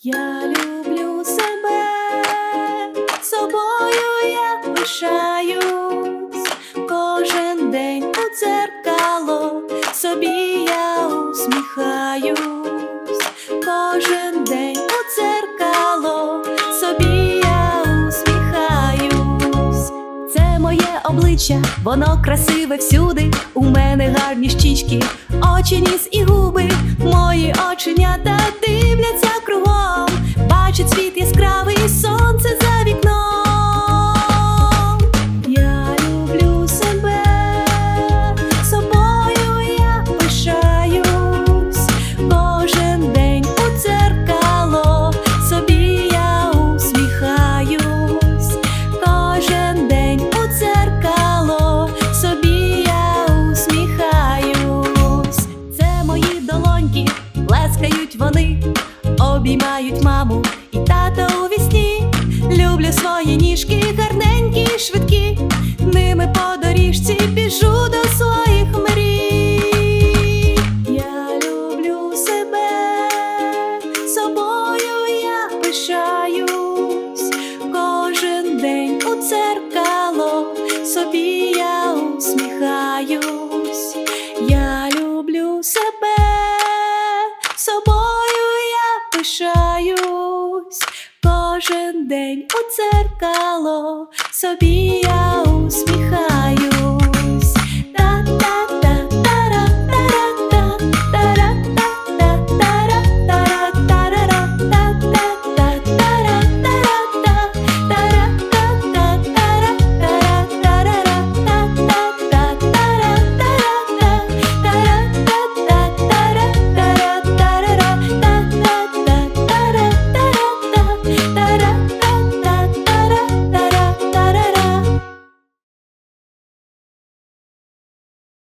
Я люблю себе, собою я пишаюсь, кожен день у дзеркало собі я усміхаюсь, кожен обличчя, воно красиве всюди. У мене гарні щічки, очі, ніс і губи. Мої оченята плескають вони, обіймають маму і тата у вісні. Люблю свої ніжки, гарненькі, швидкі. Ними по доріжці пишаюсь, кожен день у дзеркало, собі я усміхаюсь.